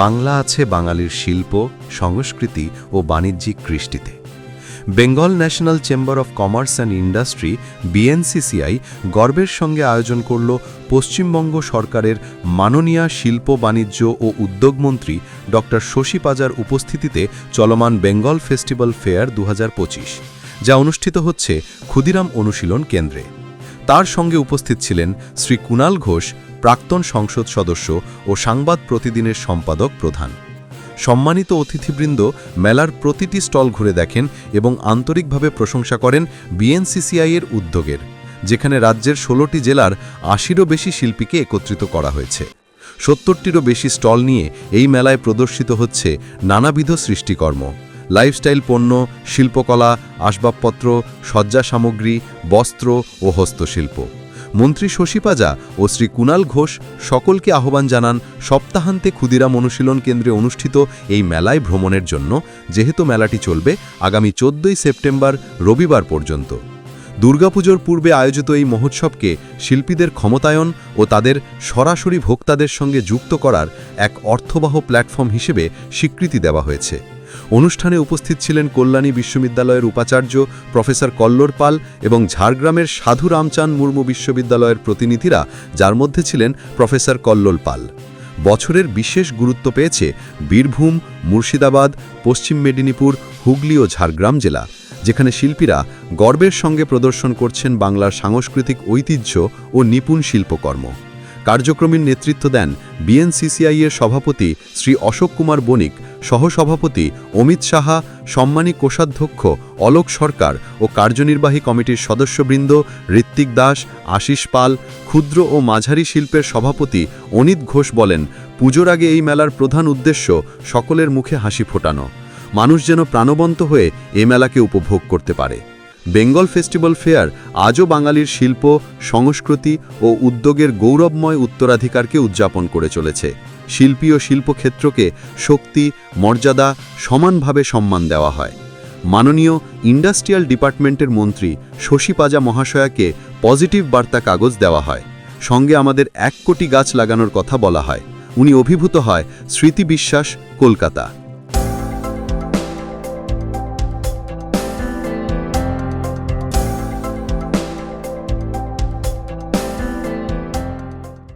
বাংলা আছে বাঙালির শিল্প, সংস্কৃতি ও বাণিজ্যিক কৃষ্টিতে। Bengal national chamber of commerce and industry, BNCCI, গর্বের সঙ্গে আয়োজন করল পশ্চিমবঙ্গ সরকারের মাননীয় শিল্প, বাণিজ্য ও উদ্যোগমন্ত্রী ড শশী পাজার উপস্থিতিতে চলমান বেঙ্গল ফেস্টিভ্যাল ফেয়ার দু হাজার পঁচিশ, যা অনুষ্ঠিত হচ্ছে ক্ষুদিরাম অনুশীলন কেন্দ্রে। তার সঙ্গে উপস্থিত ছিলেন শ্রী কুণাল ঘোষ প্রাক্তন সংসদ সদস্য ও সাংবাদ প্রতিদিনের সম্পাদক প্রধান। সম্মানিত অতিথিবৃন্দ মেলার প্রতিটি স্টল ঘুরে দেখেন এবং আন্তরিকভাবে প্রশংসা করেন বিএনসিসিআই এর উদ্যোগের, যেখানে রাজ্যের ষোলোটি জেলার আশিরও বেশি শিল্পীকে একত্রিত করা হয়েছে। সত্তরটিরও বেশি স্টল নিয়ে এই মেলায় প্রদর্শিত হচ্ছে নানাবিধ সৃষ্টিকর্ম। লাইফস্টাইল পণ্য, শিল্পকলা, আসবাবপত্র সজ্জা সামগ্রী, বস্ত্র ও হস্তশিল্প। মন্ত্রী শশী পাজা ও শ্রী কুণাল ঘোষ সকলকে আহ্বান জানান সপ্তাহান্তে ক্ষুদিরাম অনুশীলন কেন্দ্রে অনুষ্ঠিত এই মেলায় ভ্রমণের জন্য, যেহেতু মেলাটি চলবে আগামী চোদ্দই সেপ্টেম্বর রবিবার পর্যন্ত। দুর্গাপুজোর পূর্বে আয়োজিত এই মহোৎসবকে শিল্পীদের ক্ষমতায়ন ও তাদের সরাসরি ভোক্তাদের সঙ্গে যুক্ত করার এক অর্থবহ প্ল্যাটফর্ম হিসেবে স্বীকৃতি দেওয়া হয়েছে। অনুষ্ঠানে উপস্থিত ছিলেন কল্যাণী বিশ্ববিদ্যালয়ের উপাচার্য প্রফেসর কল্লোর পাল এবং ঝাড়গ্রামের সাধু রামচাঁদ মুর্মু বিশ্ববিদ্যালয়ের প্রতিনিধিরা, যার মধ্যে ছিলেন প্রফেসর কল্লোল পাল। বছরের বিশেষ গুরুত্ব পেয়েছে বীরভূম, মুর্শিদাবাদ, পশ্চিম মেদিনীপুর, হুগলি ও ঝাড়গ্রাম জেলা, যেখানে শিল্পীরা গর্বের সঙ্গে প্রদর্শন করছেন বাংলার সাংস্কৃতিক ঐতিহ্য ও নিপুণ শিল্পকর্ম। কার্যক্রমের নেতৃত্ব দেন বিএনসিসিআই এর সভাপতি শ্রী অশোক কুমার বণিক, সহসভাপতি অমিত সাহা, সম্মানী কোষাধ্যক্ষ অলোক সরকার ও কার্যনির্বাহী কমিটির সদস্যবৃন্দ ঋত্বিক দাস, আশিস পাল, ক্ষুদ্র ও মাঝারি শিল্পের সভাপতি অনিত ঘোষ বলেন, পুজোর আগে এই মেলার প্রধান উদ্দেশ্য সকলের মুখে হাসি ফোটানো। মানুষ যেন প্রাণবন্ত হয়ে এ মেলাকে উপভোগ করতে পারে। বেঙ্গল ফেস্টিভ্যাল ফেয়ার আজও বাঙালির শিল্প, সংস্কৃতি ও উদ্যোগের গৌরবময় উত্তরাধিকারকে উদযাপন করে চলেছে। শিল্পী ও শিল্পক্ষেত্রকে শক্তি, মর্যাদা, সমানভাবে সম্মান দেওয়া হয়। মাননীয় ইন্ডাস্ট্রিয়াল ডিপার্টমেন্টের মন্ত্রী শশী পাজা মহাশয়াকে পজিটিভ বার্তা কাগজ দেওয়া হয়। সঙ্গে আমাদের এক কোটি গাছ লাগানোর কথা বলা হয়। উনি অভিভূত হয় স্মৃতি বিশ্বাস, কলকাতা।